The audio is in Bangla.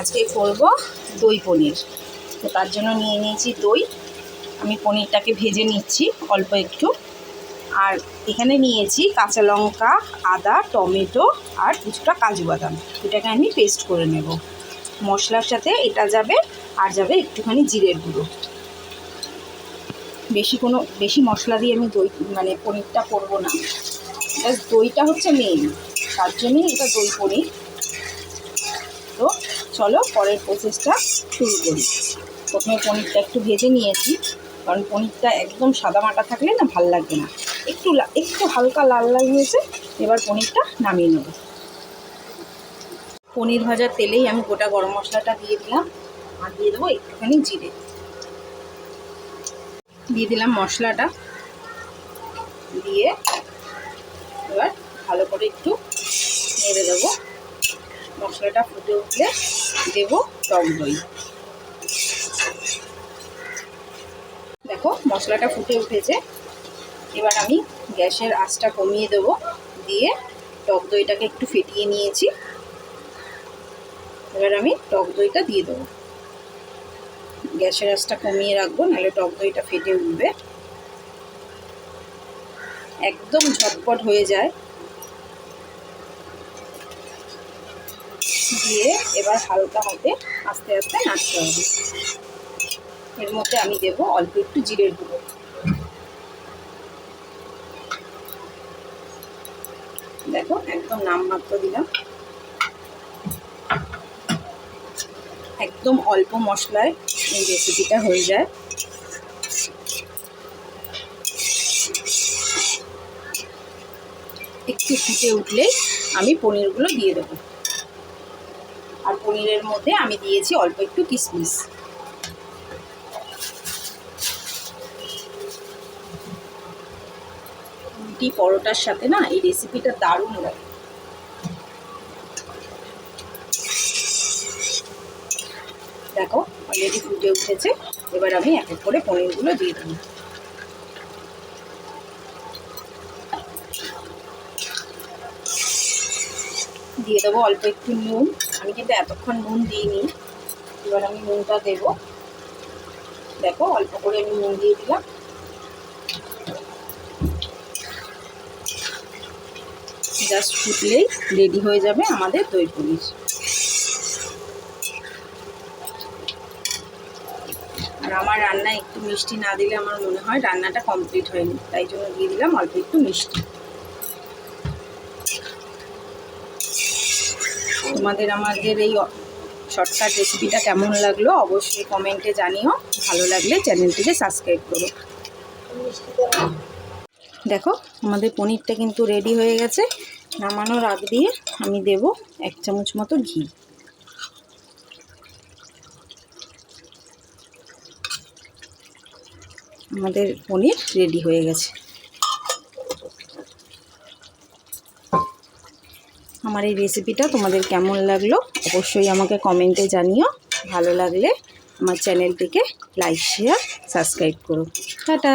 আজকে করব দই পনির। তো তার জন্য নিয়ে নিয়েছি দই। আমি পনিরটাকে ভেজে নিচ্ছি অল্প একটু। আর এখানে নিয়েছি কাঁচা লঙ্কা, আদা, টমেটো আর কিছুটা কাজু বাদাম। এটাকে আমি পেস্ট করে নেব। মশলার সাথে এটা যাবে, আর যাবে একটুখানি জিরের গুঁড়ো। বেশি কোনো, বেশি মশলা দিয়ে আমি দই মানে পনিরটা করব না। দইটা হচ্ছে মেইন তার জন্যই এটা দই পনির। তো চলো পরের প্রসেসটা শুরু করি। প্রথমে পনিরটা একটু ভেজে নিয়েছি, কারণ পনিরটা একদম সাদা মাটা থাকলে না ভালো লাগবে না। একটু একটু হালকা লাল লাল হয়েছে, এবার পনিরটা নামিয়ে নেব। পনির ভাজার তেলেই আমি গোটা গরম মশলাটা দিয়ে দিলাম, আর দিয়ে দেবো একটুখানি জিরে। দিয়ে দিলাম মশলাটা, দিয়ে এবার ভালো করে একটু নেড়ে দেবো মশলাটা ফুটে উঠলে দেব টক দই। দেখো, মশলাটা ফুটে উঠেছে। এবার আমি গ্যাসের আঁচটা কমিয়ে দেবো, দিয়ে টক দইটাকে একটু ফেটিয়ে নিয়েছি। এবার আমি টক দইটা দিয়ে দেবো। গ্যাসের আঁচটা কমিয়ে রাখব, নাহলে টক দইটা ফেটে উঠবে। একদম ঝটপট হয়ে যায়। দিয়ে এবার হালকা হাতে আস্তে আস্তে নাড়তে হবে। এর মধ্যে আমি দেবো অল্প একটু জিরের গুঁড়ো। দেখো, একদম নামমাত্র দিলাম। একদম অল্প মশলায় এই রেসিপিটা হয়ে যায়। একটু ফুটে উঠলেই আমি পনিরগুলো দিয়ে দেবো। আর পনিরের মধ্যে আমি দিয়েছি অল্প একটু কিশমিশ। রুটি পরোটার সাথে না এই রেসিপিটা দারুণ লাগে। দেখো অলরেডি ফুটে উঠেছে। এবার আমি এক এক করে পনিরগুলো দিয়ে দেবো। দিয়ে দেবো অল্প একটু নুন। আমি কিন্তু এতক্ষণ নুন দিইনি। এবার আমি নুনটা দেব। দেখো, অল্প করে আমি নুন দিয়ে দিলাম। জাস্ট ফুটলেই রেডি হয়ে যাবে আমাদের দই পনির। আর আমার রান্না একটু মিষ্টি না দিলে আমার মনে হয় রান্নাটা কমপ্লিট হয়নি, তাই জন্য দিয়ে দিলাম অল্প একটু মিষ্টি। তোমাদের আমাদের এই শর্টকাট রেসিপিটা কেমন লাগল অবশ্যই কমেন্টে জানিও। ভালো লাগলে চ্যানেলটিকে সাবস্ক্রাইব করো। দেখো, আমাদের পনিরটা কিন্তু রেডি হয়ে গেছে। নামানোর আগ দিয়ে আমি দেব এক চামচ মতো ঘি। আমাদের পনির রেডি হয়ে গেছে। আমার এই রেসিপিটা তোমাদের কেমন লাগল, অবশ্যই আমাকে কমেন্টে জানিও। ভালো লাগলে আমার চ্যানেলটিকে লাইক শেয়ার সাবস্ক্রাইব করো। টাটা!